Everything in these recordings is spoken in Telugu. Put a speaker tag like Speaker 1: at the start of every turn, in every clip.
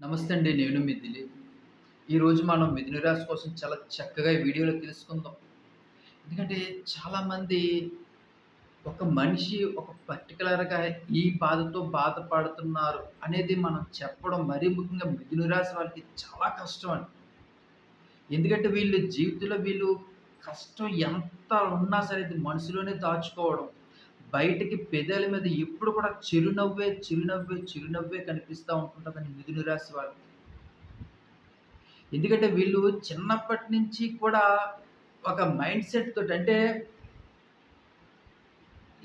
Speaker 1: నమస్తే అండి నేను మీ దిలీప్. ఈరోజు మనం మిథున రాశి కోసం చాలా చక్కగా ఈ వీడియోలో తెలుసుకుందాం. ఎందుకంటే చాలామంది ఒక మనిషి ఒక పర్టికులర్గా ఈ బాధతో బాధపడుతున్నారు అనేది మనం చెప్పడం మరీ ముఖ్యంగా మిథున రాశి వాళ్ళకి చాలా కష్టం అండి. ఎందుకంటే వీళ్ళు జీవితంలో వీళ్ళు కష్టం ఎంత ఉన్నా సరే ఇది మనసులోనే దాచుకోవడం బయటికి పెదల మీద ఎప్పుడు కూడా చిరునవ్వే చిరునవ్వే చిరునవ్వే కనిపిస్తూ ఉంటుంటుందని మిథున రాశి వాళ్ళు. ఎందుకంటే వీళ్ళు చిన్నప్పటి నుంచి కూడా ఒక మైండ్ సెట్ తోటి అంటే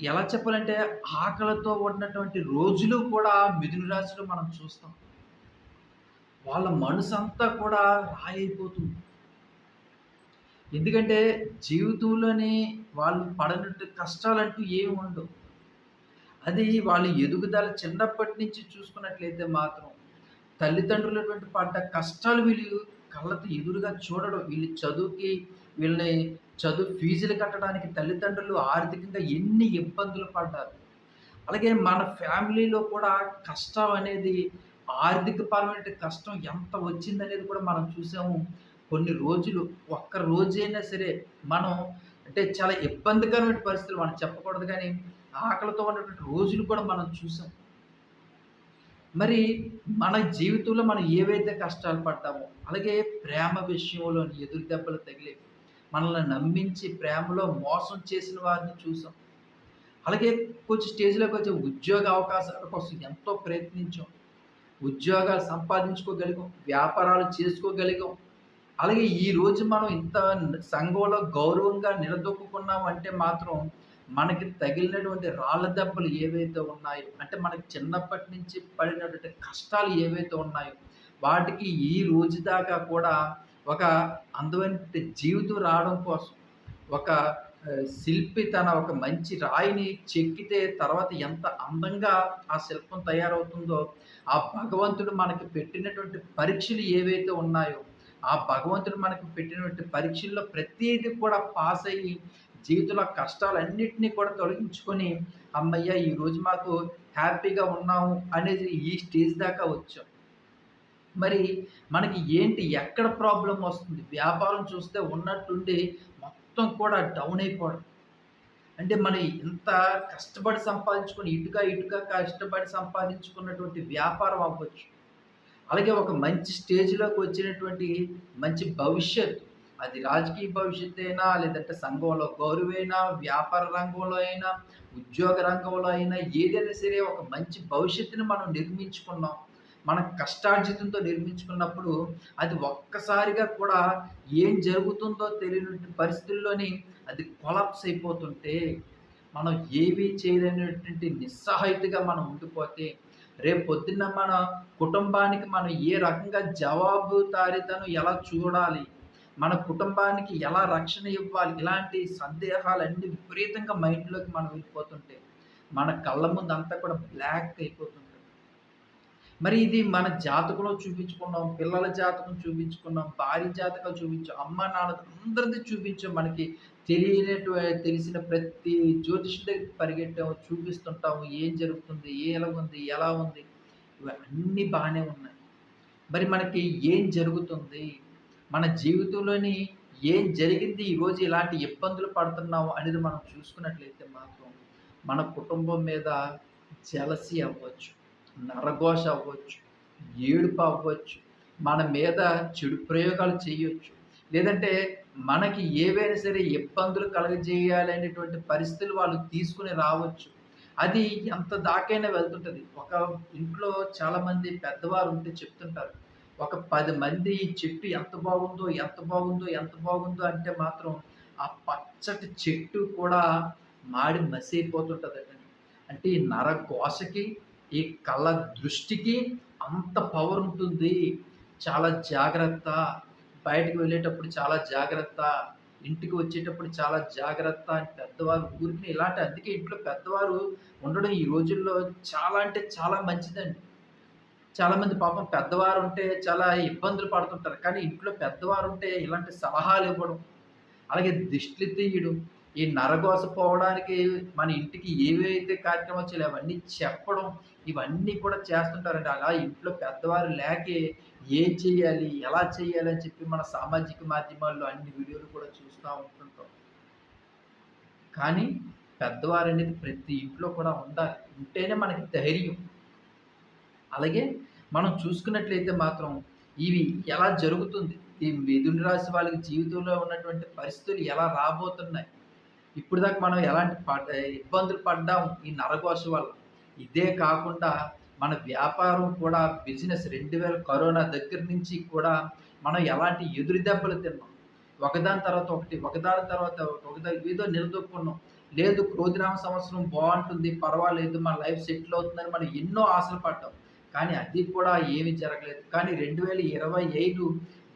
Speaker 1: ఎలా చెప్పాలంటే ఆకలితో ఉన్నటువంటి రోజులు కూడా మిథున రాశిలో మనం చూస్తాం. వాళ్ళ మనసు అంతా కూడా రాయైపోతుంది ఎందుకంటే జీవితంలోని వాళ్ళు పడనట్టు కష్టాలంటూ ఏమి ఉండవు. అది వాళ్ళ ఎదుగుదల చిన్నప్పటి నుంచి చూసుకున్నట్లయితే మాత్రం తల్లిదండ్రులటువంటి పడ్డ కష్టాలు వీళ్ళు కళ్ళతో ఎదురుగా చూడడం వీళ్ళు చదువుకి వీళ్ళని చదువు ఫీజులు కట్టడానికి తల్లిదండ్రులు ఆర్థికంగా ఎన్ని ఇబ్బందులు పడ్డారు. అలాగే మన ఫ్యామిలీలో కూడా కష్టం అనేది ఆర్థిక పరమైన కష్టం ఎంత వచ్చిందనేది కూడా మనం చూసాము. కొన్ని రోజులు ఒక్క రోజైనా సరే మనం అంటే చాలా ఇబ్బందికరమైన పరిస్థితులు మనం చెప్పకూడదు కానీ ఆకలితో ఉన్నటువంటి రోజులు కూడా మనం చూసాం. మరి మన జీవితంలో మనం ఏవైతే కష్టాలు పడ్డామో అలాగే ప్రేమ విషయంలో ఎదురు దెబ్బలు తగిలి మనల్ని నమ్మించి ప్రేమలో మోసం చేసిన వారిని చూసాం. అలాగే కొంచెం స్టేజ్లోకి వచ్చే ఉద్యోగ అవకాశాల కోసం ఎంతో ప్రయత్నించాం. ఉద్యోగాలు సంపాదించుకోగలిగాం వ్యాపారాలు చేసుకోగలిగాం అలాగే ఈ రోజు మనం ఇంత సంఘంలో గౌరవంగా నిలదొక్కున్నాం అంటే మాత్రం మనకి తగిలినటువంటి రాళ్ళ దెబ్బలు ఏవైతే ఉన్నాయో అంటే మనకి చిన్నప్పటి నుంచి పడినటువంటి కష్టాలు ఏవైతే ఉన్నాయో వాటికి ఈ రోజు దాకా కూడా ఒక అందమైన జీవితం రావడం కోసం ఒక శిల్పి తన ఒక మంచి రాయిని చెక్కితే తర్వాత ఎంత అందంగా ఆ శిల్పం తయారవుతుందో ఆ భగవంతుడు మనకి పెట్టినటువంటి పరీక్షలు ఏవైతే ఉన్నాయో ఆ భగవంతుడు మనకు పెట్టినటువంటి పరీక్షల్లో ప్రతిదీ కూడా పాస్ అయ్యి జీవితంలో కష్టాలన్నింటినీ కూడా తొలగించుకొని అమ్మయ్య ఈరోజు మాకు హ్యాపీగా ఉన్నాము అనేది ఈ స్టేజ్ దాకా వచ్చాం. మరి మనకి ఏంటి ఎక్కడ ప్రాబ్లం వస్తుంది? వ్యాపారం చూస్తే ఉన్నట్టుండి మొత్తం కూడా డౌన్ అయిపోవడం. అంటే మనం ఇంత కష్టపడి సంపాదించుకొని ఇటుక ఇటుక కష్టపడి సంపాదించుకున్నటువంటి వ్యాపారం అవ్వచ్చు. అలాగే ఒక మంచి స్టేజ్లోకి వచ్చినటువంటి మంచి భవిష్యత్ అది రాజకీయ భవిష్యత్ అయినా లేదంటే సంఘంలో గౌరవైనా వ్యాపార రంగంలో అయినా ఉద్యోగ రంగంలో అయినా ఏదైనా సరే ఒక మంచి భవిష్యత్తుని మనం నిర్మించుకున్నాం. మన కష్టార్జితంతో నిర్మించుకున్నప్పుడు అది ఒక్కసారిగా కూడా ఏం జరుగుతుందో తెలియని పరిస్థితుల్లోని అది కొలాప్స్ అయిపోతుంటే మనం ఏమీ చేయలేనటువంటి నిస్సహాయితగా మనం ఉండిపోతే రేపు పొద్దున్న మన కుటుంబానికి మనం ఏ రకంగా జవాబుదారితను ఎలా చూడాలి? మన కుటుంబానికి ఎలా రక్షణ ఇవ్వాలి? ఇలాంటి సందేహాలన్నీ విపరీతంగా మైండ్లోకి మనం వెళ్ళిపోతుంటే మన కళ్ళ ముందు అంతా కూడా బ్లాక్ అయిపోతుంది. మరి ఇది మన జాతకంలో చూపించుకున్నాం పిల్లల జాతకం చూపించుకున్నాం భార్య జాతకం చూపించాం అమ్మ నాన్న అందరిది చూపించాం మనకి తెలియనటు తెలిసిన ప్రతి జ్యోతిషుడి దగ్గర పరిగెట్టాము చూపిస్తుంటాము ఏం జరుగుతుంది ఏ ఎలా ఉంది ఎలా ఉంది ఇవన్నీ బాగానే ఉన్నాయి. మరి మనకి ఏం జరుగుతుంది మన జీవితంలోని ఏం జరిగింది ఈరోజు ఇలాంటి ఇబ్బందులు పడుతున్నాము అనేది మనం చూసుకున్నట్లయితే మాత్రం మన కుటుంబం మీద జలసి అవ్వచ్చు. నరఘోష అవ్వచ్చు ఏడుపు అవ్వచ్చు మన మీద చెడు ప్రయోగాలు చేయొచ్చు. లేదంటే మనకి ఏవైనా సరే ఇబ్బందులు కలగజేయాలనేటువంటి పరిస్థితులు వాళ్ళు తీసుకుని రావచ్చు. అది ఎంత దాకైనా వెళ్తుంటుంది. ఒక ఇంట్లో చాలామంది పెద్దవారు ఉంటే చెప్తుంటారు ఒక పది మంది ఈ చెట్టు ఎంత బాగుందో ఎంత బాగుందో ఎంత బాగుందో అంటే మాత్రం ఆ పచ్చటి చెట్టు కూడా మాడి మసి అయిపోతుంటుంది అంటే ఈ నరకోశకి ఈ కళ్ళ దృష్టికి అంత పవర్ ఉంటుంది. చాలా జాగ్రత్త. బయటకు వెళ్ళేటప్పుడు చాలా జాగ్రత్త. ఇంటికి వచ్చేటప్పుడు చాలా జాగ్రత్త అని పెద్దవారు ఊరికి ఇలాంటి అందుకే ఇంట్లో పెద్దవారు ఉండడం ఈ రోజుల్లో చాలా అంటే చాలా మంచిదండి. చాలామంది పాపం పెద్దవారు ఉంటే చాలా ఇబ్బందులు పడుతుంటారు. కానీ ఇంట్లో పెద్దవారు ఉంటే ఇలాంటి సలహాలు ఇవ్వడం అలాగే దిష్టి తీయడం ఈ నరగోసపోవడానికి మన ఇంటికి ఏవైతే కార్యక్రమాలు చేయాలి అవన్నీ చెప్పడం ఇవన్నీ కూడా చేస్తుంటారండి. అలా ఇంట్లో పెద్దవారు లేకే ఏం చేయాలి? ఎలా చేయాలి? అని చెప్పి మన సామాజిక మాధ్యమాల్లో అన్ని వీడియోలు కూడా చూస్తూ ఉంటుంటాం. కానీ పెద్దవారనేది ప్రతి ఇంట్లో కూడా ఉండాలి. ఉంటేనే మనకి ధైర్యం. అలాగే మనం చూసుకున్నట్లయితే మాత్రం ఇవి ఎలా జరుగుతుంది? ఈ మిథున రాశి వాళ్ళకి జీవితంలో ఉన్నటువంటి పరిస్థితులు ఎలా రాబోతున్నాయి? ఇప్పుడు దాకా మనం ఎలాంటి ఇబ్బందులు పడ్డాము ఈ నరకోశ వల్ల. ఇదే కాకుండా మన వ్యాపారం కూడా బిజినెస్ 2000 కరోనా దగ్గర నుంచి కూడా మనం ఎలాంటి ఎదురు దెబ్బలు తిన్నాం. ఒకదాని తర్వాత ఒకటి, ఒకదాని తర్వాత ఒకదాని ఏదో నిలదొక్కున్నాం. లేదు క్రోధినామ సంవత్సరం బాగుంటుంది పర్వాలేదు మన లైఫ్ సెటిల్ అవుతుందని మనం ఎన్నో ఆశలు పడ్డాం. కానీ అది కూడా ఏమీ జరగలేదు. కానీ 2025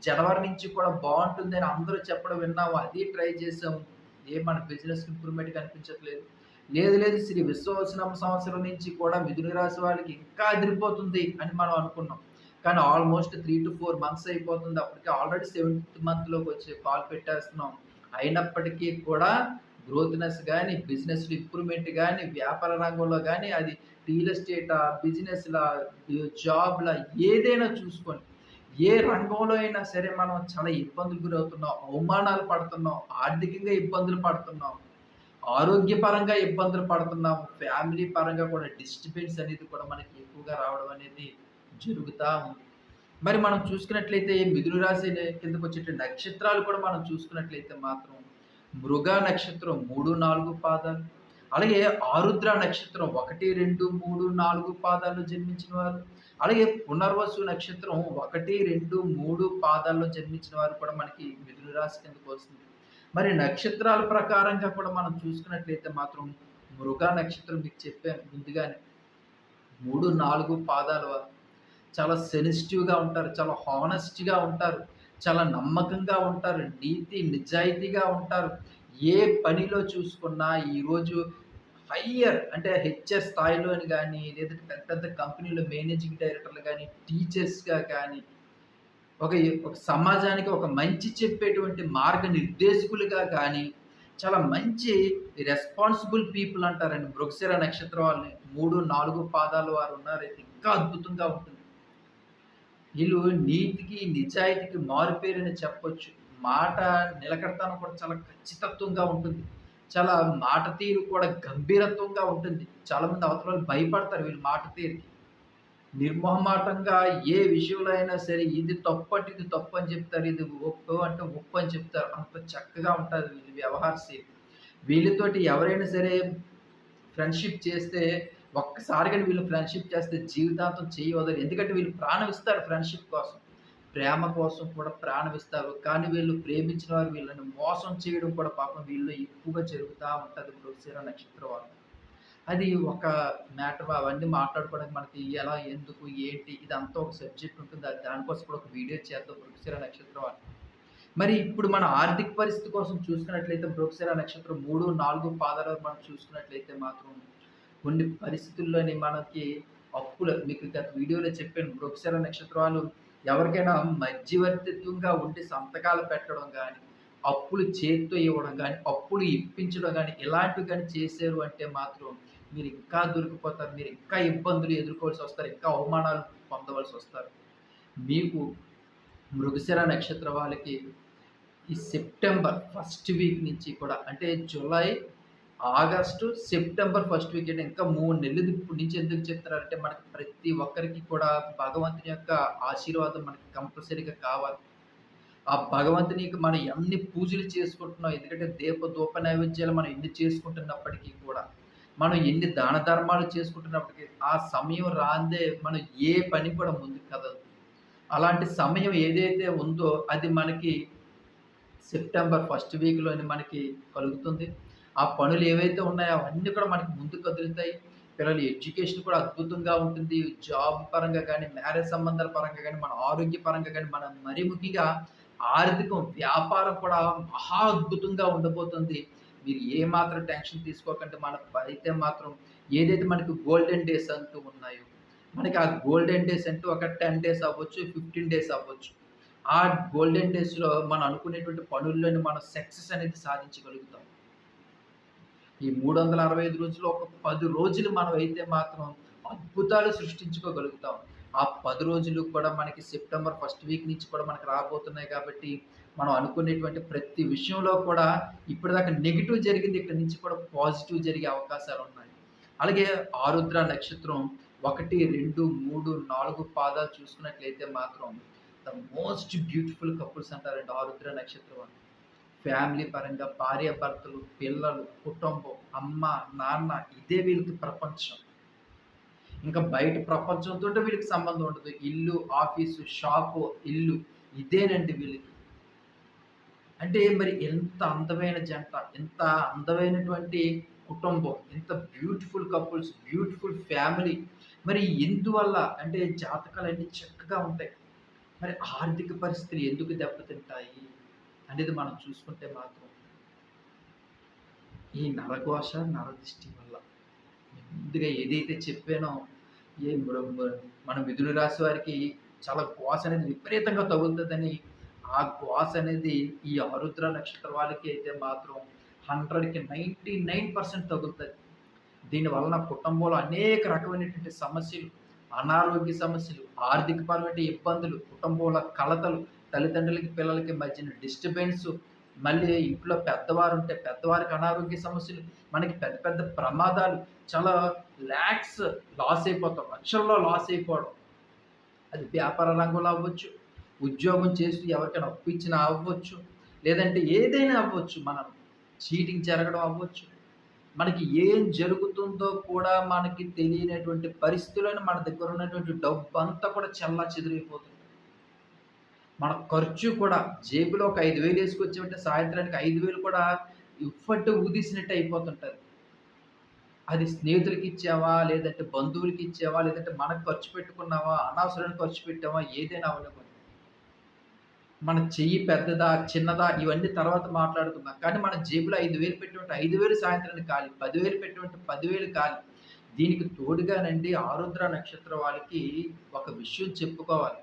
Speaker 1: జనవరి నుంచి కూడా బాగుంటుందని అందరూ చెప్పడం విన్నాము. అది ట్రై చేసాము. ఏ మన బిజినెస్ ఇంప్రూవ్‌మెంట్ కనిపించట్లేదు. లేదు లేదు శ్రీ విశ్వవచనం సంవత్సరం నుంచి కూడా మిథున రాశి వాళ్ళకి ఇంకా అదిరిపోతుంది అని మనం అనుకున్నాం. కానీ ఆల్మోస్ట్ 3-4 మంత్స్ అయిపోతుంది. అప్పటికి ఆల్రెడీ సెవెంత్ మంత్‌లోకి వచ్చి కాల్ పెట్టేస్తున్నాం. అయినప్పటికీ కూడా గ్రోత్‌నెస్ కానీ బిజినెస్ ఇంప్రూవ్‌మెంట్ కానీ వ్యాపార రంగంలో కానీ అది రియల్ ఎస్టేటా, బిజినెస్‌లా, జాబ్‌లా ఏదైనా చూసుకొని ఏ రంగంలో అయినా సరే మనం చాలా ఇబ్బందులు గురవుతున్నాం. అవమానాలు పడుతున్నాం. ఆర్థికంగా ఇబ్బందులు పడుతున్నాం. ఆరోగ్యపరంగా ఇబ్బందులు పడుతున్నాము. ఫ్యామిలీ పరంగా కూడా డిస్టర్బెన్స్ అనేది కూడా మనకి ఎక్కువగా రావడం అనేది జరుగుతూ ఉంది. మరి మనం చూసుకున్నట్లయితే మిథున రాశి కిందకొచ్చేటి నక్షత్రాలు కూడా మనం చూసుకున్నట్లయితే మాత్రం మృగ నక్షత్రం 3, 4 పాదాలు. అలాగే ఆరుద్ర నక్షత్రం 1, 2, 3, 4 పాదాల్లో జన్మించిన వారు. అలాగే పునర్వసు నక్షత్రం 1, 2, 3 పాదాల్లో జన్మించిన వారు కూడా మనకి మిథున రాశి కిందకు వస్తుంది. మరి నక్షత్రాల ప్రకారంగా కూడా మనం చూసుకున్నట్లయితే మాత్రం మృగ నక్షత్రం మీకు చెప్పాను ముందుగానే. మూడు నాలుగు పాదాలు చాలా సెన్సిటివ్‌గా ఉంటారు. చాలా హానెస్ట్‌గా ఉంటారు. చాలా నమ్మకంగా ఉంటారు. నీతి, నిజాయితీగా ఉంటారు. ఏ పనిలో చూసుకున్నా ఈరోజు హయ్యర్ అంటే హెచ్ఎస్ స్థాయిలోని కానీ లేదంటే పెద్ద పెద్ద కంపెనీలో మేనేజింగ్ డైరెక్టర్లు కానీ టీచర్స్‌గా కానీ, ఒక ఒక సమాజానికి ఒక మంచి చెప్పేటువంటి మార్గ నిర్దేశకులుగా కానీ చాలా మంచి రెస్పాన్సిబుల్ పీపుల్ అంటారండి. మృగశిర నక్షత్రం వాళ్ళని మూడు నాలుగు పాదాలు వారు ఉన్నారు ఇంకా అద్భుతంగా ఉంటుంది. వీళ్ళు నీతికి, నిజాయితీకి మారుపేరని చెప్పొచ్చు. మాట నిలకడతాను కూడా చాలా ఖచ్చితత్వంగా ఉంటుంది. చాలా మాట తీరు కూడా గంభీరత్వంగా ఉంటుంది. చాలామంది అవతల భయపడతారు వీళ్ళు మాట తీరుకి. నిర్మోహమాటంగా ఏ విషయంలో అయినా సరే ఇది తప్పటి ఇది తప్పు అని చెప్తారు. ఇది ఒప్పు అంటే ఒప్పు అని చెప్తారు. అంత చక్కగా ఉంటుంది వీళ్ళ వ్యవహార శైలి. వీళ్ళతోటి ఎవరైనా సరే ఫ్రెండ్‌షిప్ చేస్తే ఒక్కసారిగా వీళ్ళు ఫ్రెండ్‌షిప్ చేస్తే జీవితాంతం చెయ్యి ఎందుకంటే వీళ్ళు ప్రాణం ఇస్తారు ఫ్రెండ్‌షిప్ కోసం. ప్రేమ కోసం కూడా ప్రాణం ఇస్తారు. కానీ వీళ్ళు ప్రేమించిన వారు వీళ్ళని మోసం చేయడం కూడా పాపం వీళ్ళు ఎక్కువగా జరుగుతూ ఉంటుంది మృగశిర నక్షత్రం వాళ్ళు. అది ఒక మ్యాటర్ అవన్నీ మాట్లాడుకోవడానికి మనకి ఎలా, ఎందుకు, ఏంటి ఇదంతా ఒక సబ్జెక్ట్ ఉంటుంది. అది దానికోసం కూడా ఒక వీడియో చేద్దాం మృగశిర నక్షత్రం మరి ఇప్పుడు మన ఆర్థిక పరిస్థితి కోసం చూసుకున్నట్లయితే మృగశిర నక్షత్రం 3, 4 పాదాలు మనం చూసుకున్నట్లయితే మాత్రం కొన్ని పరిస్థితుల్లోని మనకి అప్పులు మీకు గత వీడియోలో చెప్పాను. మృగశిర నక్షత్రాలు ఎవరికైనా మధ్యవర్తిత్వంగా ఉండి సంతకాలు పెట్టడం కానీ అప్పులు చేత్తో ఇవ్వడం కానీ అప్పులు ఇప్పించడం కానీ ఇలాంటివి కానీ చేశారు అంటే మాత్రం మీరు ఇంకా దొరికిపోతారు. మీరు ఇంకా ఇబ్బందులు ఎదుర్కోవాల్సి వస్తారు. ఇంకా అవమానాలు పొందవలసి వస్తారు. మీకు మృగశిర నక్షత్ర వాళ్ళకి ఈ సెప్టెంబర్ ఫస్ట్ వీక్ నుంచి కూడా అంటే July August, September first week అంటే ఇంకా మూడు నెలలు ఇప్పుడు నుంచి ఎందుకు చెప్తున్నారంటే మనకి ప్రతి ఒక్కరికి కూడా భగవంతుని యొక్క ఆశీర్వాదం మనకి కంపల్సరీగా కావాలి. ఆ భగవంతునికి మనం ఎన్ని పూజలు చేసుకుంటున్నాం. ఎందుకంటే దీప ధూప నైవేద్యాలు మనం ఎన్ని చేసుకుంటున్నప్పటికీ కూడా, మనం ఎన్ని దాన ధర్మాలు చేసుకుంటున్నప్పటికీ, ఆ సమయం రాందే మనం ఏ పని కూడా ముందుకు కదలదు. అలాంటి సమయం ఏదైతే ఉందో అది మనకి సెప్టెంబర్ ఫస్ట్ వీక్‌లోని మనకి కలుగుతుంది. ఆ పనులు ఏవైతే ఉన్నాయో అవన్నీ కూడా మనకి ముందుకు కదులుతాయి. పిల్లల ఎడ్యుకేషన్ కూడా అద్భుతంగా ఉంటుంది. జాబ్ పరంగా కానీ మ్యారేజ్ సంబంధాల పరంగా కానీ మన ఆరోగ్య పరంగా కానీ మనం మరీ ముఖ్యంగా ఆర్థికం, వ్యాపారం కూడా మహా అద్భుతంగా ఉండబోతుంది. మీరు ఏ మాత్రం టెన్షన్ తీసుకోకండి. మన అయితే మాత్రం ఏదైతే మనకి గోల్డెన్ డేస్ అంటూ ఉన్నాయో, మనకి ఆ గోల్డెన్ డేస్ అంటూ ఒక 10 డేస్ అవ్వచ్చు, 15 డేస్ అవ్వచ్చు. ఆ గోల్డెన్ డేస్‌లో మనం అనుకునేటువంటి పనుల్లోని మనం సక్సెస్ అనేది సాధించగలుగుతాం. ఈ 365 రోజుల్లో ఒక పది రోజులు మనం అయితే మాత్రం అద్భుతాలు సృష్టించుకోగలుగుతాం. ఆ పది రోజులు కూడా మనకి సెప్టెంబర్ ఫస్ట్ వీక్ నుంచి కూడా మనకు రాబోతున్నాయి కాబట్టి, మనం అనుకునేటువంటి ప్రతి విషయంలో కూడా ఇప్పటిదాకా నెగిటివ్ జరిగింది ఇక్కడి నుంచి కూడా పాజిటివ్ జరిగే అవకాశాలు ఉన్నాయి అలాగే ఆరుద్ర నక్షత్రం 1, 2, 3, 4 పాదాలు చూసుకున్నట్లయితే మాత్రం ద మోస్ట్ బ్యూటిఫుల్ కపుల్స్ అంటారండి ఆరుద్ర నక్షత్రం అని ఫ్యామిలీ పరంగా భార్యాభర్తలు, పిల్లలు, కుటుంబం, అమ్మ, నాన్న ఇదే వీళ్ళకి ప్రపంచం. ఇంకా బయట ప్రపంచంతో వీళ్ళకి సంబంధం ఉండదు. ఇల్లు, ఆఫీసు, షాపు, ఇల్లు ఇదేనండి వీళ్ళకి. అంటే మరి ఎంత అందమైన జంట, ఎంత అందమైనటువంటి కుటుంబం, ఎంత బ్యూటిఫుల్ కపుల్స్, బ్యూటిఫుల్ ఫ్యామిలీ. మరి ఎందువల్ల అంటే జాతకాలు అన్నీ చక్కగా ఉంటాయి. మరి ఆర్థిక పరిస్థితులు ఎందుకు దెబ్బతింటాయి అనేది మనం చూసుకుంటే మాత్రం ఈ నరఘోష, నరదృష్టి వల్ల. ముందుగా ఏదైతే చెప్పానో ఏ మన మిథున రాశి వారికి చాలా ఘోష అనేది విపరీతంగా తగులుతుందని ఆ గ్వాస్ అనేది ఈ ఆరుద్ర నక్షత్ర వాళ్ళకి అయితే మాత్రం 100కి 99% తగులుతది. దీని వలన కుటుంబంలో అనేక రకమైనటువంటి సమస్యలు, అనారోగ్య సమస్యలు, ఆర్థికపరమైన ఇబ్బందులు, కుటుంబంలో కలతలు, తల్లిదండ్రులకి, పిల్లలకి మధ్యన డిస్టర్బెన్స్ మళ్ళీ ఇంట్లో పెద్దవారు ఉంటే పెద్దవారికి అనారోగ్య సమస్యలు, మనకి పెద్ద పెద్ద ప్రమాదాలు, చాలా ల్యాక్స్ లాస్ అయిపోతాం. లక్షల్లో లాస్ అయిపోవడం. అది వ్యాపార రంగంలో అవ్వచ్చు, ఉద్యోగం చేస్తూ ఎవరికైనా అప్పు ఇచ్చినా అవ్వచ్చు, లేదంటే ఏదైనా అవ్వచ్చు. మనం చీటింగ్ జరగడం అవ్వచ్చు. మనకి ఏం జరుగుతుందో కూడా మనకి తెలియనటువంటి పరిస్థితులను మన దగ్గర ఉన్నటువంటి డబ్బు అంతా కూడా చెల్లాచెదురైపోతుంది. మన ఖర్చు కూడా జేబులో ఒక ఐదు వేలు వేసుకొచ్చామంటే సాయంత్రానికి ఐదు వేలు కూడా ఇప్పట్టు ఊదిసినట్టు అయిపోతుంటుంది అది స్నేహితులకి ఇచ్చావా లేదంటే బంధువులకి ఇచ్చావా లేదంటే మనకు ఖర్చు పెట్టుకున్నావా? అనవసరానికి ఖర్చు పెట్టావా? ఏదైనా అవ్వలేదు మన చెయ్యి పెద్దదా? చిన్నదా? ఇవన్నీ తర్వాత మాట్లాడుకుందాం. కానీ మన జేబులో 5000 పెట్టుంటే 5000 సాయంత్రానికి ఖాళీ. 10000 పెట్టుంటే 10000 ఖాళీ. దీనికి తోడుగానండి ఆరుద్ర నక్షత్రం వాళ్ళకి ఒక విషయం చెప్పుకోవాలి.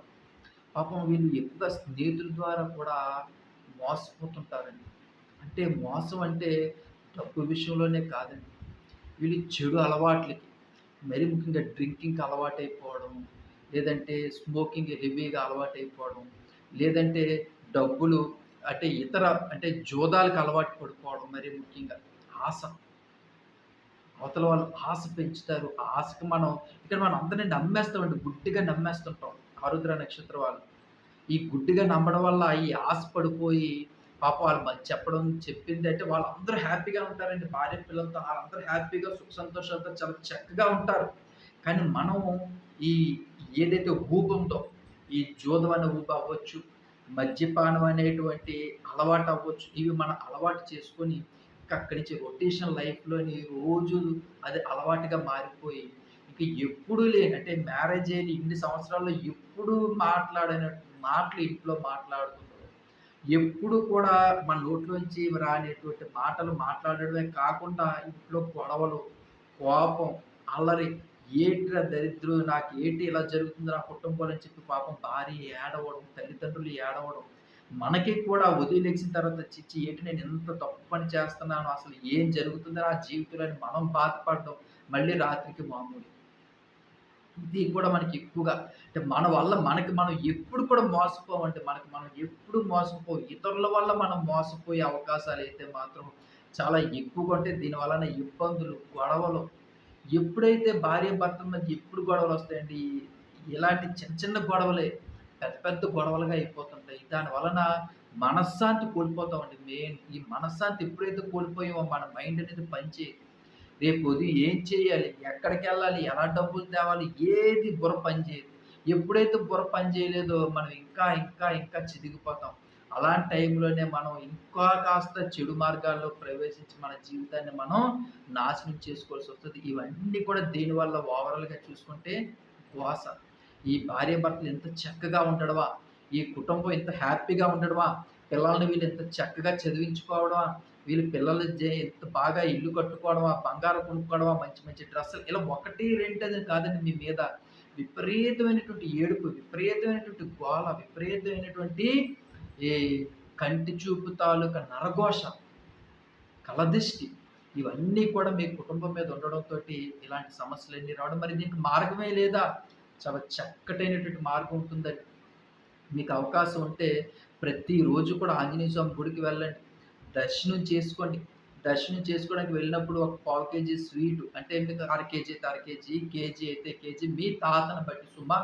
Speaker 1: పాపం వీళ్ళు ఎక్కువగా స్నేహితుల ద్వారా కూడా మోసపోతుంటారండి. అంటే మోసం అంటే డబ్బు విషయంలోనే కాదండి. వీళ్ళు చెడు అలవాట్లకి, మరి ముఖ్యంగా డ్రింకింగ్‌కి అలవాటైపోవడం, లేదంటే స్మోకింగ్ హెవీగా అలవాటైపోవడం, లేదంటే డబ్బులు అంటే ఇతర అంటే జోదాలకు అలవాటు పడిపోవడం మరి ముఖ్యంగా. ఆశ. అవతల వాళ్ళు ఆశ పెంచుతారు. ఆ ఆశకు మనం ఇక్కడ మనం అందరిని నమ్మేస్తామండి. గుడ్డిగా నమ్మేస్తుంటాం. ఆరుద్ర నక్షత్ర వాళ్ళు. ఈ గుడ్డిగా నమ్మడం వల్ల ఈ ఆశ పడిపోయి పాప వాళ్ళు చెప్పడం చెప్పడం అంటే వాళ్ళందరూ హ్యాపీగా ఉంటారండి. భార్య పిల్లలతో వాళ్ళందరూ హ్యాపీగా సుఖ సంతోషాలతో చాలా చక్కగా ఉంటారు. కానీ మనం ఈ ఏదైతే ఊబుందో, ఈ జూదం అనే ఊబు అవ్వచ్చు, మద్యపానం అనేటువంటి అలవాటు అవ్వచ్చు. ఇవి మనం అలవాటు చేసుకొని అక్కడి నుంచి రొటేషన్ లైఫ్‌లోని రోజు అది అలవాటుగా మారిపోయి, ఇంక ఎప్పుడూ లేని అంటే మ్యారేజ్ అయిన ఇన్ని సంవత్సరాల్లో ఎప్పుడూ మాట్లాడని మాటలు ఇంట్లో మాట్లాడుతుండడం. ఎప్పుడు కూడా మన నోట్లోంచి రానేటువంటి మాటలు మాట్లాడడమే కాకుండా ఇంట్లో గొడవలు, కోపం, అల్లరి, ఏట్రా దరిద్రం నాకు ఏంటి ఇలా జరుగుతుంది నా కుటుంబంలో చెప్పి పాపం భార్య ఏడవడం, తల్లిదండ్రులు ఏడవడం. మనకి కూడా ఉదయం తర్వాత చిచ్చి ఏంటి నేను ఎంత తప్పు పని చేస్తున్నాను. అసలు ఏం జరుగుతుంది నా జీవితంలో అని మనం బాధపడడం. మళ్ళీ రాత్రికి మామూలు ఇది కూడా మనకి ఎక్కువగా అంటే మన వల్ల మనకి మనం ఎప్పుడు కూడా మోసపోమండి. మనకి మనం ఎప్పుడు మోసపో ఇతరుల వల్ల మనం మోసపోయే అవకాశాలు అయితే మాత్రం చాలా ఎక్కువగా ఉంటాయి. దీనివలన ఇబ్బందులు, గొడవలు ఎప్పుడైతే భార్య భర్త మధ్య ఎప్పుడు గొడవలు వస్తాయండి ఇలాంటి చిన్న చిన్న గొడవలే పెద్ద పెద్ద గొడవలుగా అయిపోతుంటాయి. దాని వలన మనశ్శాంతి కోల్పోతామండి మెయిన్. ఈ మనశ్శాంతి ఎప్పుడైతే కోల్పోయామో మన మైండ్ అనేది పనిచేయదు. రేపు ఉదయం ఏం చేయాలి? ఎక్కడికెళ్ళాలి? ఎలా డబ్బులు తేవాలి? ఏది బుర్ర పనిచేయదు. ఎప్పుడైతే బుర్ర పని చేయలేదో మనం ఇంకా, ఇంకా, ఇంకా చిదిగిపోతాం. అలాంటి టైంలోనే మనం ఇంకా కాస్త చెడు మార్గాల్లో ప్రవేశించి మన జీవితాన్ని మనం నాశనం చేసుకోవాల్సి వస్తుంది ఇవన్నీ కూడా దీనివల్ల ఓవరాల్‌గా చూసుకుంటే ఘోష. ఈ భార్యాభర్తలు ఎంత చక్కగా ఉండడమా? ఈ కుటుంబం ఎంత హ్యాపీగా ఉండడమా? పిల్లల్ని వీళ్ళు ఎంత చక్కగా చదివించుకోవడమా? వీళ్ళు పిల్లలు ఎంత బాగా ఇల్లు కట్టుకోవడమా? బంగారం కొనుక్కోవడమా? మంచి మంచి డ్రెస్సులు ఇలా ఒకటి రెండు అది కాదండి మీ మీద. విపరీతమైనటువంటి ఏడుపు, విపరీతమైనటువంటి గోళ విపరీతమైనటువంటి ఈ కంటి చూపు తాలూకా నరఘోష, కలదిష్టి ఇవన్నీ కూడా మీ కుటుంబం మీద ఉండడంతో ఇలాంటి సమస్యలన్నీ రావడం మరి దీనికి మార్గమే లేదా? చాలా చక్కటైనటువంటి మార్గం ఉంటుందండి. మీకు అవకాశం ఉంటే ప్రతిరోజు కూడా ఆంజనేయ స్వామి గుడికి వెళ్ళండి. దర్శనం చేసుకోండి. దర్శనం చేసుకోవడానికి వెళ్ళినప్పుడు ఒక పావు కేజీ స్వీటు అంటే మీకు అర కేజీ అయితే అర కేజీ, కేజీ అయితే కేజీ మీ తాతను బట్టి సుమా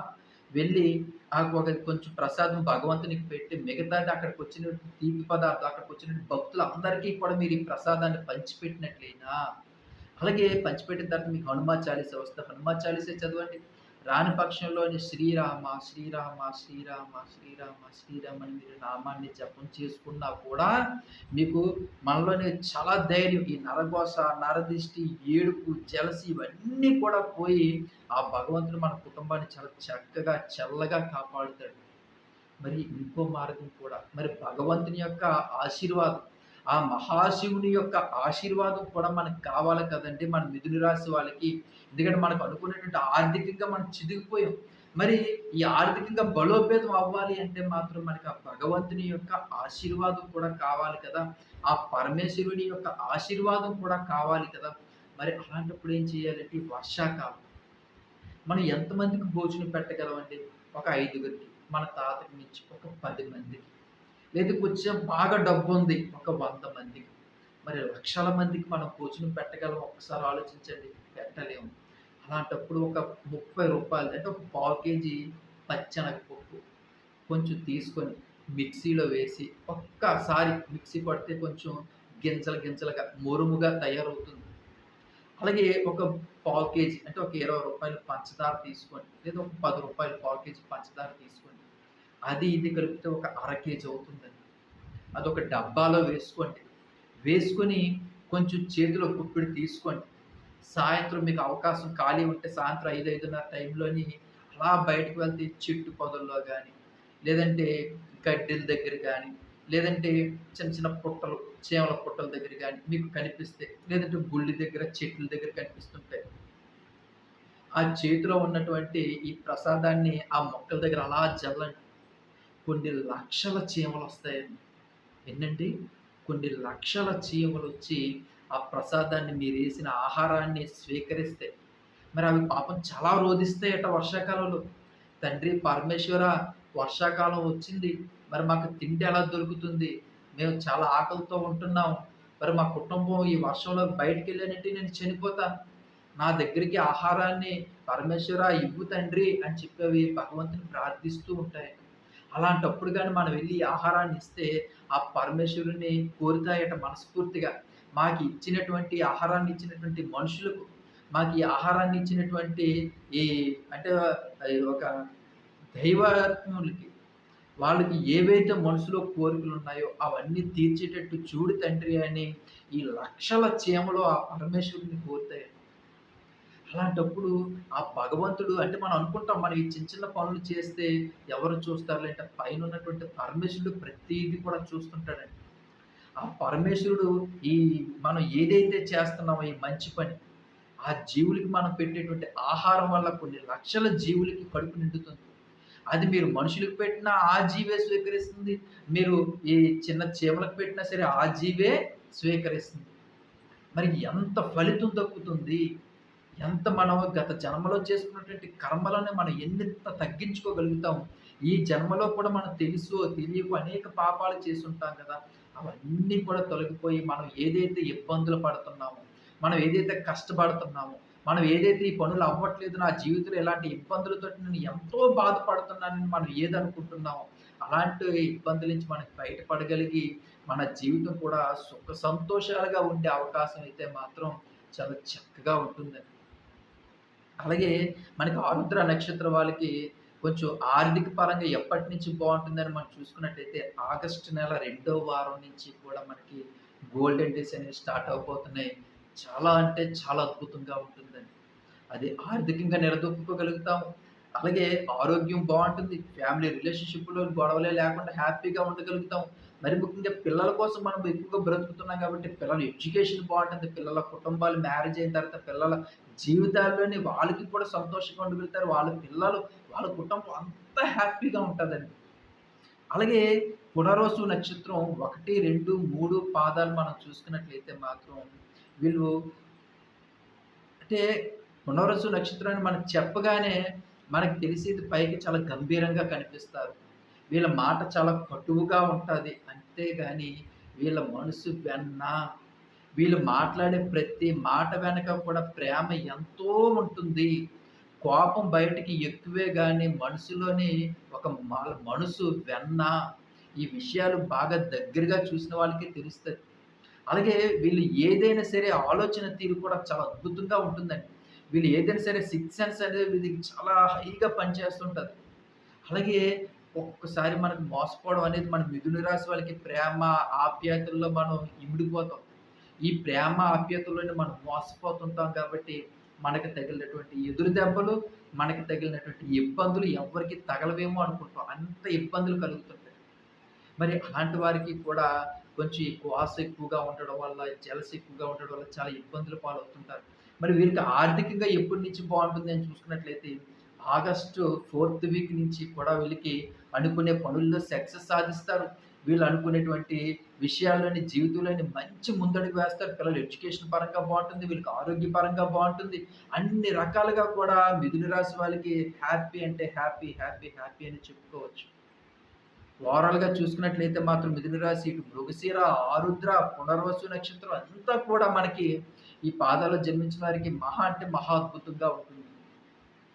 Speaker 1: వెళ్ళి ఆ ఒక కొంచెం ప్రసాదం భగవంతునికి పెట్టి మిగతాది అక్కడికొచ్చిన తీపి పదార్థం అక్కడికొచ్చిన భక్తులందరికీ కూడా మీరు ఈ ప్రసాదాన్ని పంచిపెట్టినట్లయినా అలాగే పంచిపెట్టిన తర్వాత మీకు హనుమాన్ చాలీస వస్తే హనుమాన్ చాలీసే చదవండి. రాని పక్షంలోని శ్రీరామ, శ్రీరామ, శ్రీరామ, శ్రీరామ, శ్రీరామ అని మీరు నామాన్ని జపం చేసుకున్నా కూడా మీకు మనలోనే చాలా ధైర్యం ఈ నరగోస నరదిష్టి, ఏడుపు, జలసి ఇవన్నీ కూడా పోయి ఆ భగవంతుడు మన కుటుంబాన్ని చాలా చక్కగా, చల్లగా కాపాడుతాడు. మరి ఇంకో మార్గం కూడా మరి భగవంతుని యొక్క ఆశీర్వాదం ఆ మహాశివుని యొక్క ఆశీర్వాదం కూడా మనకు కావాలి కదండి మన మిథున రాశి వాళ్ళకి. ఎందుకంటే మనకు అనుకున్నటువంటి ఆర్థికంగా మనం చిదిగిపోయాం మరి ఈ ఆర్థికంగా బలోపేతం అవ్వాలి అంటే మాత్రం మనకి ఆ భగవంతుని యొక్క ఆశీర్వాదం కూడా కావాలి కదా! ఆ పరమేశ్వరుని యొక్క ఆశీర్వాదం కూడా కావాలి కదా! మరి అలాంటప్పుడు ఏం చేయాలంటే వర్షాకాలం మనం ఎంతమందికి భోజనం పెట్టగలమండి? ఒక ఐదుగురికి, మన తాతకి నుంచి ఒక పది మందికి. లేదు కొంచెం బాగా డబ్బుంది ఒక వంద మందికి. మరి లక్షల మందికి మనం భోజనం పెట్టగలం ఒక్కసారి ఆలోచించండి. పెట్టలేము. అలాంటప్పుడు ఒక ముప్పై రూపాయలు అంటే ఒక పావు కేజీ పచ్చెనగపప్పు కొంచెం తీసుకొని మిక్సీలో వేసి ఒక్కసారి మిక్సీ పడితే కొంచెం గింజలు గింజలుగా మురుముగా తయారవుతుంది. అలాగే ఒక పావు కేజీ అంటే ఒక ఇరవై రూపాయలు పంచదార తీసుకోండి. లేదా ఒక పది రూపాయలు పావు కేజీ పంచదార తీసుకోండి. అది ఇది కలిపితే ఒక అర కేజీ అవుతుందండి. అదొక డబ్బాలో వేసుకోండి. వేసుకొని కొంచెం చేతిలో గుప్పెడు తీసుకోండి. సాయంత్రం మీకు అవకాశం ఖాళీ ఉంటే సాయంత్రం 5, 5:30 టైంలోని అలా బయటకు వెళ్తే చెట్టు పొదల్లో కానీ లేదంటే గడ్డిల దగ్గర కానీ లేదంటే చిన్న చిన్న పుట్టలు, చేమల పుట్టల దగ్గర కానీ మీకు కనిపిస్తే, లేదంటే గుళ్ళ దగ్గర, చెట్ల దగ్గర కనిపిస్తుంటాయి. ఆ చేతిలో ఉన్నటువంటి ఈ ప్రసాదాన్ని ఆ మొక్కల దగ్గర అలా జల్లండి. కొన్ని లక్షల చీమలు వస్తాయండి ఏంటండి కొన్ని లక్షల చీమలు వచ్చి ఆ ప్రసాదాన్ని మీరేసిన ఆహారాన్ని స్వీకరిస్తే మరి అవి పాపం చాలా రోదిస్తాయట వర్షాకాలంలో. తండ్రి పరమేశ్వరా! వర్షాకాలం వచ్చింది. మరి మాకు తిండి ఎలా దొరుకుతుంది? మేము చాలా ఆకలితో ఉంటున్నాం. మరి మా కుటుంబం ఈ వర్షంలో బయటికెళ్ళానంటే నేను చనిపోతాను. నా దగ్గరికి ఆహారాన్ని పరమేశ్వరా ఇవ్వు తండ్రి అని చెప్పి అవి భగవంతుని ప్రార్థిస్తూ ఉంటాయి. అలాంటప్పుడు కానీ మనం వెళ్ళి ఆహారాన్ని ఇస్తే ఆ పరమేశ్వరుడిని కోరుతాయట మనస్ఫూర్తిగా. మాకు ఇచ్చినటువంటి ఆహారాన్ని ఇచ్చినటువంటి మనుషులకు, మాకు ఈ ఆహారాన్ని ఇచ్చినటువంటి ఈ అంటే ఒక దైవాత్ములకి వాళ్ళకి ఏవైతే మనసులో కోరికలు ఉన్నాయో అవన్నీ తీర్చేటట్టు చూడు తండ్రి అని ఈ లక్షల చీమలో ఆ పరమేశ్వరుడిని కోరుతాయట. అలాంటప్పుడు ఆ భగవంతుడు అంటే మనం అనుకుంటాం మనం ఈ చిన్న చిన్న పనులు చేస్తే ఎవరు చూస్తారులే అంటే పైనున్నటువంటి పరమేశ్వరుడు ప్రతిదీ కూడా చూస్తుంటాడండి. ఆ పరమేశ్వరుడు ఈ మనం ఏదైతే చేస్తున్నామో ఈ మంచి పని, ఆ జీవులకి మనం పెట్టేటువంటి ఆహారం వల్ల కొన్ని లక్షల జీవులకి కడుపు నిండుతుంది. అది మీరు మనుషులకు పెట్టినా ఆ జీవే స్వీకరిస్తుంది. మీరు ఈ చిన్న చీమలకు పెట్టినా సరే ఆ జీవే స్వీకరిస్తుంది. మరి ఎంత ఫలితం దక్కుతుంది? ఎంత మనం గత జన్మలో చేసుకున్నటువంటి కర్మలను మనం ఎన్నింత తగ్గించుకోగలుగుతాం. ఈ జన్మలో కూడా మనం తెలుసో తెలియకో అనేక పాపాలు చేసుంటాం కదా! అవన్నీ కూడా తొలగిపోయి మనం ఏదైతే ఇబ్బందులు పడుతున్నామో, మనం ఏదైతే కష్టపడుతున్నామో, మనం ఏదైతే ఈ పనులు అవ్వట్లేదు నా జీవితంలో ఎలాంటి ఇబ్బందులతో నేను ఎంతో బాధపడుతున్నానని మనం ఏదనుకుంటున్నామో, అలాంటి ఇబ్బందుల నుంచి మనం బయటపడగలిగి మన జీవితం కూడా సుఖ సంతోషాలుగా ఉండే అవకాశం అయితే మాత్రం చాలా చక్కగా ఉంటుందండి. అలాగే మనకి ఆరుద్ర నక్షత్ర వాళ్ళకి కొంచెం ఆర్థిక పరంగా ఎప్పటినుంచి బాగుంటుందని మనం చూసుకున్నట్టయితే ఆగస్టు నెల రెండో వారం నుంచి కూడా మనకి గోల్డెన్ డేస్ అనేవి స్టార్ట్ అవబోతున్నాయి చాలా అంటే చాలా అద్భుతంగా ఉంటుందండి. అది ఆర్థికంగా నిలదొక్కుకోగలుగుతాము. అలాగే ఆరోగ్యం బాగుంటుంది ఫ్యామిలీ రిలేషన్‌షిప్‌లో గొడవలే లేకుండా హ్యాపీగా ఉండగలుగుతాం. మరి ముఖ్యంగా పిల్లల కోసం మనం ఎక్కువగా బ్రతుకుతున్నాం కాబట్టి పిల్లల ఎడ్యుకేషన్ బాగుంటుంది పిల్లల కుటుంబాలు మ్యారేజ్ అయిన తర్వాత పిల్లల జీవితాల్లోనే వాళ్ళకి కూడా సంతోషంగా ఉండగలుగుతారు. వాళ్ళ పిల్లలు, వాళ్ళ కుటుంబం అంత హ్యాపీగా ఉంటుందండి అలాగే పునరోసు నక్షత్రం 1, 2, 3 పాదాలు మనం చూసుకున్నట్లయితే మాత్రం వీళ్ళు అంటే పునర్వసు నక్షత్రాన్ని మనం చెప్పగానే మనకు తెలిసేది పైకి చాలా గంభీరంగా కనిపిస్తారు వీళ్ళ మాట చాలా కటువుగా ఉంటుంది. అంతేగాని వీళ్ళ మనసు వెన్న వీళ్ళు మాట్లాడే ప్రతి మాట వెనక కూడా ప్రేమ ఎంతో ఉంటుంది. కోపం బయటికి ఎక్కువే కానీ మనసులోని ఒక మనసు వెన్న ఈ విషయాలు బాగా దగ్గరగా చూసిన వాళ్ళకి తెలుస్తుంది. అలాగే వీళ్ళు ఏదైనా సరే ఆలోచన తీరు కూడా చాలా అద్భుతంగా ఉంటుందండి. వీళ్ళు ఏదైనా సరే సిక్స్ సెన్స్ అనేది వీళ్ళకి చాలా హైగా పనిచేస్తుంటుంది. అలాగే ఒక్కొక్కసారి మనకు మోసపోవడం అనేది మన మిథున రాశి వాళ్ళకి ప్రేమ ఆప్యాయతల్లో మనం ఇమిడిపోతాం. ఈ ప్రేమ ఆప్యాయతల్లోనే మనం మోసపోతుంటాం కాబట్టి మనకు తగిలినటువంటి ఎదురు దెబ్బలు మనకి తగిలినటువంటి ఇబ్బందులు ఎవరికి తగలవేమో అనుకుంటాం. అంత ఇబ్బందులు కలుగుతుంటాయి. మరి అలాంటి వారికి కూడా కొంచెం కోస ఎక్కువగా ఉండడం వల్ల జలస ఎక్కువగా ఉండడం వల్ల చాలా ఇబ్బందులు పాలవుతుంటారు. మరి వీరికి ఆర్థికంగా ఎప్పటి నుంచి బాగుంటుంది అని చూసుకున్నట్లయితే ఆగస్టు ఫోర్త్ వీక్ నుంచి కూడా వీళ్ళకి అనుకునే పనుల్లో సక్సెస్ సాధిస్తారు. వీళ్ళు అనుకునేటువంటి విషయాల్లోని జీవితంలోని మంచి ముందడుగు వేస్తారు. పిల్లలు ఎడ్యుకేషన్ పరంగా బాగుంటుంది వీళ్ళకి ఆరోగ్యపరంగా బాగుంటుంది. అన్ని రకాలుగా కూడా మిథున రాశి వాళ్ళకి హ్యాపీ అంటే హ్యాపీ హ్యాపీ హ్యాపీ అని చెప్పుకోవచ్చు. ఓవరాల్గా చూసుకున్నట్లయితే మాత్రం మిథున రాశి ఇటు మృగశీర ఆరుద్ర పునర్వసు నక్షత్రం అంతా కూడా మనకి ఈ పాదాల్లో జన్మించిన వారికి మహా అంటే మహా అద్భుతంగా ఉంటుంది.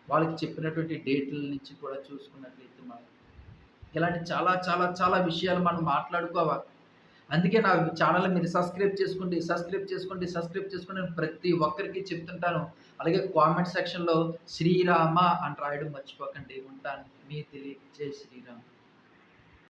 Speaker 1: వాళ్ళకి చెప్పినటువంటి డేట్ల నుంచి కూడా చూసుకున్నట్లయితే మనం ఇలాంటి చాలా చాలా చాలా విషయాలు మనం మాట్లాడుకోవాలి. అందుకే నా ఛానల్ మీరు సబ్స్క్రైబ్ చేసుకోండి సబ్స్క్రైబ్ చేసుకోండి సబ్స్క్రైబ్ చేసుకోండి నేను ప్రతి ఒక్కరికి చెప్తుంటాను. అలాగే కామెంట్ సెక్షన్లో శ్రీరామ అని రాయడం మర్చిపోకండి. ఉంటాను. మీ తెలియ జై శ్రీరామ్.